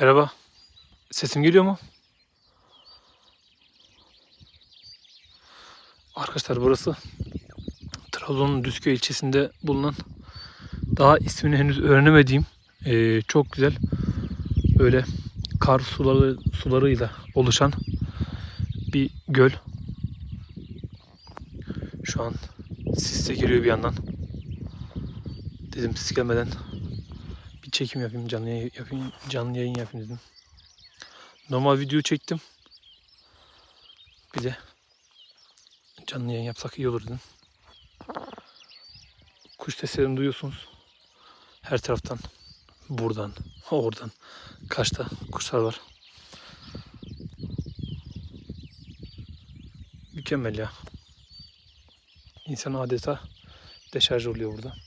Merhaba. Sesim geliyor mu? Arkadaşlar burası Trabzon'un Düzköy ilçesinde bulunan daha ismini henüz öğrenemediğim eee, çok güzel böyle kar suları sularıyla oluşan bir göl. Şu an sis de geliyor bir yandan. Dedim sis gelmeden çekim yapayım, canlı yayın yapayım, canlı yayın yapayım dedim. Normal video çektim. Bir de canlı yayın yapsak iyi olur dedim. Kuş seslerini duyuyorsunuz. Her taraftan, buradan, oradan, kaçta kuşlar var. Mükemmel ya. İnsan adeta deşarj oluyor burada.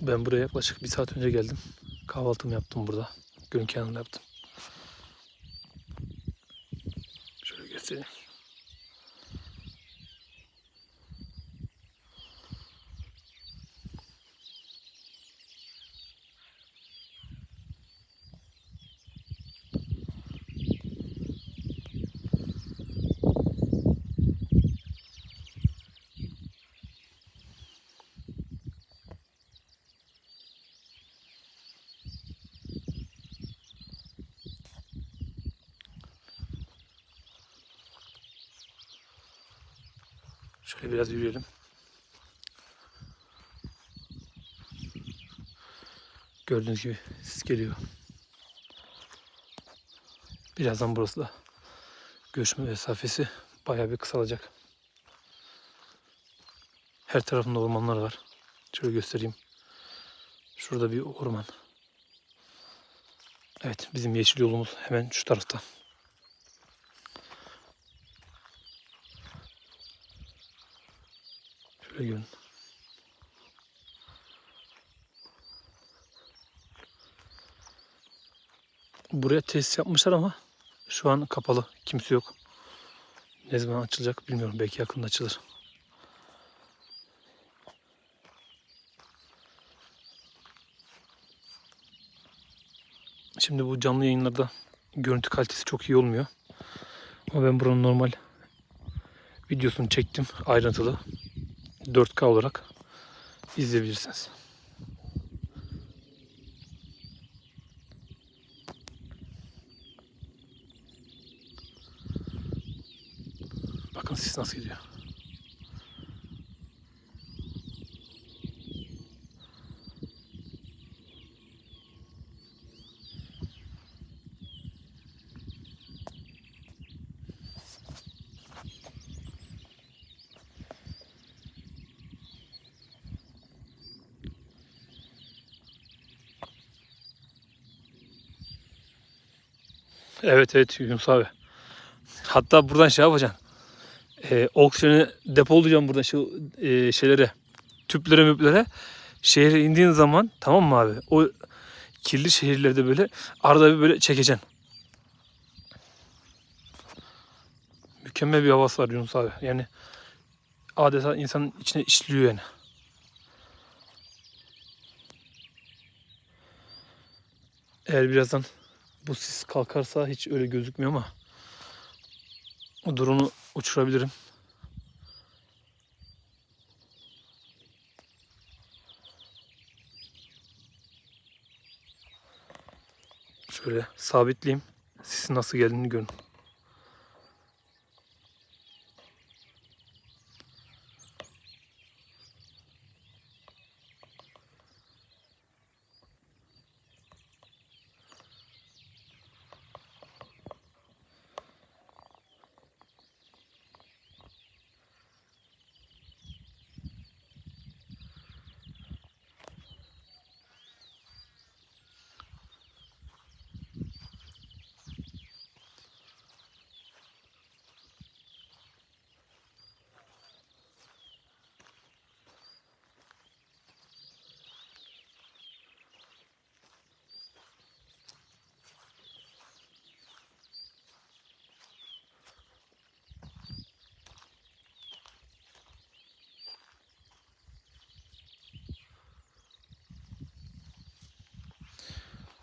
Ben buraya yaklaşık bir saat önce geldim. Kahvaltımı yaptım burada. Gölün kenarında yaptım. Şöyle göstereyim. Şöyle biraz yürüyelim. Gördüğünüz gibi sis geliyor. Birazdan burası da görüşme mesafesi bayağı bir kısalacak. Her tarafında ormanlar var. Şöyle göstereyim. Şurada bir orman. Evet bizim yeşil yolumuz hemen şu tarafta. Şöyle. Buraya tesis yapmışlar ama şu an kapalı. Kimse yok. Ne zaman açılacak bilmiyorum. Belki yakında açılır. Şimdi bu canlı yayınlarda görüntü kalitesi çok iyi olmuyor. Ama ben buranın normal videosunu çektim ayrıntılı. 4K olarak izleyebilirsiniz. Bakın sis nasıl gidiyor. Evet evet Yunus abi. Hatta buradan şey yapacaksın. Ee, oksijeni depolayacağım buradan şu e, şeylere, tüplere müplere. Şehre indiğin zaman tamam mı abi? O kirli şehirlerde böyle arada bir böyle çekeceksin. Mükemmel bir havası var Yunus abi. Yani adeta insanın içine işliyor yani. Eğer birazdan bu sis kalkarsa hiç öyle gözükmüyor ama o drone'u uçurabilirim. Şöyle sabitleyeyim. Sisin nasıl geldiğini görün.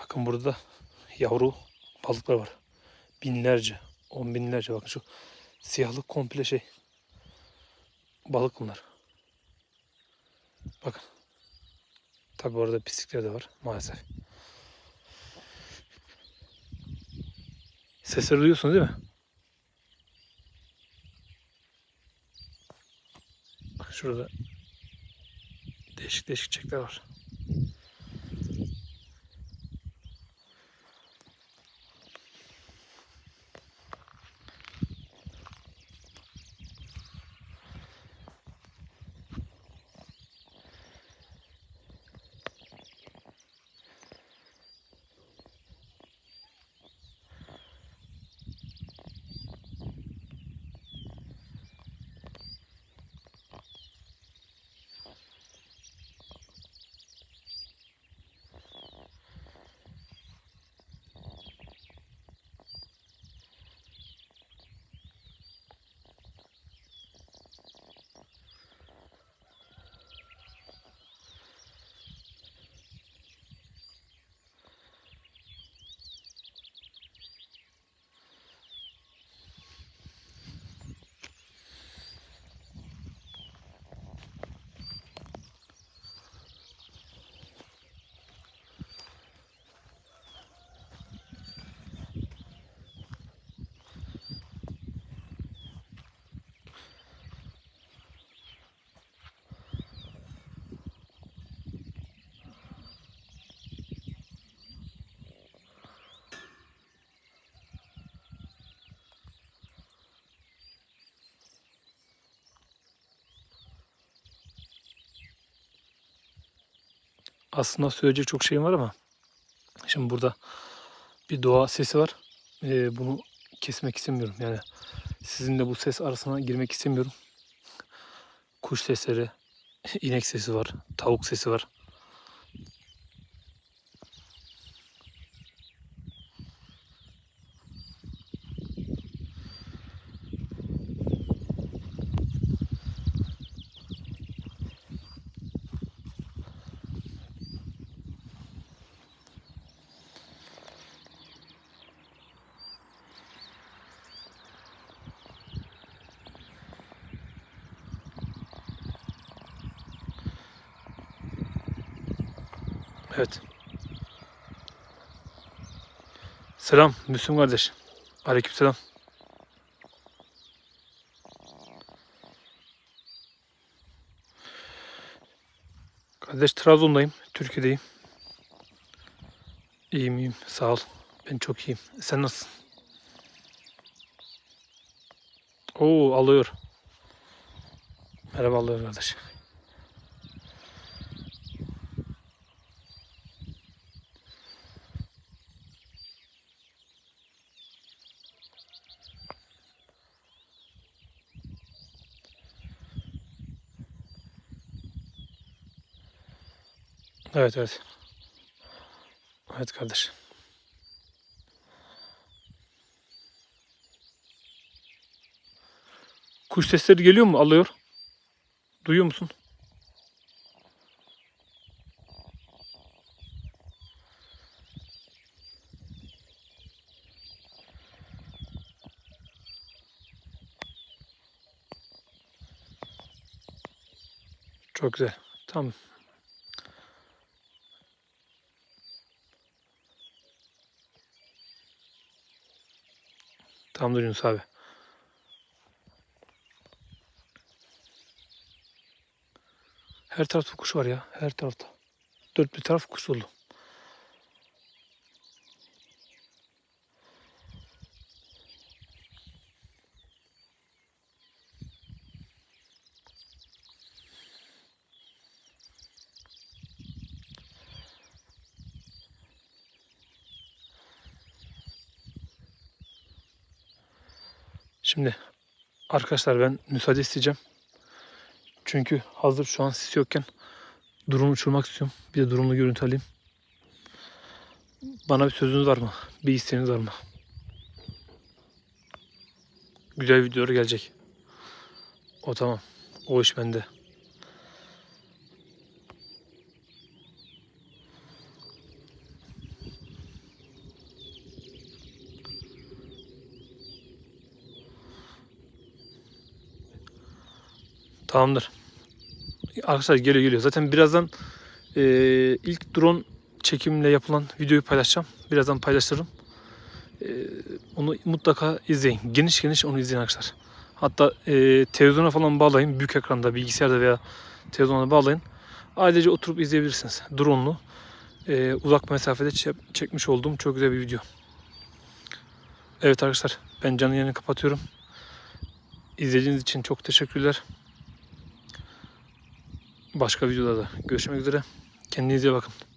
Bakın burada yavru balıklar var. Binlerce, on binlerce. Bakın şu siyahlık komple şey. Balık bunlar. Bakın. Tabi orada pislikler de var maalesef. Sesleri duyuyorsunuz değil mi? Bak şurada değişik değişik çiçekler var. Aslında söyleyecek çok şeyim var ama şimdi burada bir doğa sesi var. Ee, bunu kesmek istemiyorum. Yani sizinle bu ses arasına girmek istemiyorum. Kuş sesleri, inek sesi var, tavuk sesi var. Evet. Selam Müslüm kardeş. Aleykümselam. Kardeş Trabzon'dayım. Türkiye'deyim. İyiyim iyiyim. Sağ ol. Ben çok iyiyim. Sen nasılsın? Oo alıyor. Merhaba alıyor kardeş. Evet evet. Evet kardeş. Kuş sesleri geliyor mu? Alıyor. Duyuyor musun? Çok güzel. Tamam. Tamamdır Yunus abi. Her tarafta kuş var ya. Her tarafta. Dört bir taraf kuş oldu. Şimdi arkadaşlar ben müsaade isteyeceğim. Çünkü hazır şu an sis yokken drone uçurmak istiyorum. Bir de drone'lu görüntü alayım. Bana bir sözünüz var mı? Bir isteğiniz var mı? Güzel videolar gelecek. O tamam. O iş bende. Tamamdır. Arkadaşlar geliyor geliyor. Zaten birazdan e, ilk drone çekimle yapılan videoyu paylaşacağım. Birazdan paylaştırırım. E, onu mutlaka izleyin. Geniş geniş onu izleyin arkadaşlar. Hatta e, televizyona falan bağlayın. Büyük ekranda, bilgisayarda veya televizyona bağlayın. Ailece oturup izleyebilirsiniz. Drone'lu. E, uzak mesafede çe- çekmiş olduğum çok güzel bir video. Evet arkadaşlar ben canlı yayını kapatıyorum. İzlediğiniz için çok teşekkürler. Başka videolarda görüşmek üzere. Kendinize bakın.